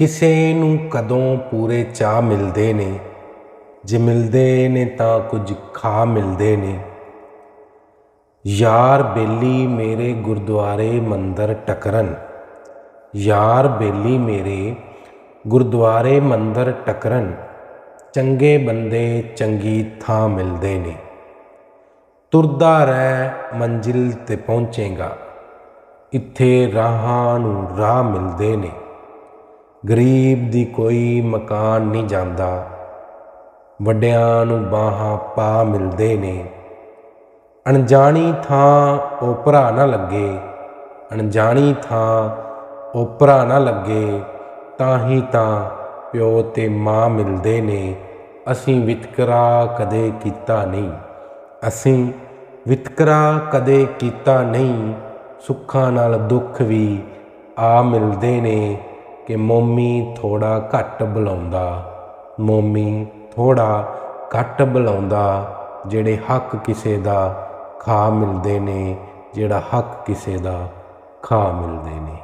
ਕਿਸੇ ਨੂੰ ਕਦੋਂ ਪੂਰੇ ਚਾਹ ਮਿਲਦੇ ਨੇ? ਜੇ ਮਿਲਦੇ ਨੇ ਤਾਂ ਕੁਝ ਖਾ ਮਿਲਦੇ ਨੇ। ਯਾਰ ਬੇਲੀ ਮੇਰੇ ਗੁਰਦੁਆਰੇ ਮੰਦਰ ਟਕਰਨ। ਯਾਰ ਬੇਲੀ ਮੇਰੇ ਗੁਰਦੁਆਰੇ ਮੰਦਰ ਟਕਰਨ। ਚੰਗੇ ਬੰਦੇ ਚੰਗੀ ਥਾਂ ਮਿਲਦੇ ਨੇ। ਤੁਰਦਾ ਰਹਿ ਮੰਜ਼ਿਲ ਤੇ ਪਹੁੰਚੇਗਾ। ਇੱਥੇ ਰਾਹਾਂ ਨੂੰ ਰਾਹ ਮਿਲਦੇ ਨੇ। ਗਰੀਬ ਦੀ ਕੋਈ ਮਕਾਨ ਨਹੀਂ ਜਾਂਦਾ। ਵੱਡਿਆਂ ਨੂੰ ਬਾਹਾਂ ਪਾ ਮਿਲਦੇ ਨੇ। ਅਣਜਾਣੀ ਥਾਂ ਓਪਰਾ ਨਾ ਲੱਗੇ। ਅਣਜਾਣੀ ਥਾਂ ਓਪਰਾ ਨਾ ਲੱਗੇ। ਤਾਂ ਹੀ ਤਾਂ ਪਿਓ ਤੇ ਮਾਂ ਮਿਲਦੇ ਨੇ। ਅਸੀਂ ਵਿਤਕਰਾ ਕਦੇ ਕੀਤਾ ਨਹੀਂ। ਅਸੀਂ ਵਿਤਕਰਾ ਕਦੇ ਕੀਤਾ ਨਹੀਂ। ਸੁੱਖਾਂ ਨਾਲ ਦੁੱਖ ਵੀ ਆ ਮਿਲਦੇ ਨੇ। ਕਿ ਮੋਮੀ ਥੋੜਾ ਘੱਟ ਬੁਲਾਉਂਦਾ। ਮੋਮੀ ਥੋੜਾ ਘੱਟ ਬੁਲਾਉਂਦਾ, ਜਿਹੜੇ ਹੱਕ ਕਿਸੇ ਦਾ ਖਾ ਮਿਲਦੇ ਨੇ, ਜਿਹੜਾ ਹੱਕ ਕਿਸੇ ਦਾ ਖਾ ਮਿਲਦੇ ਨੇ।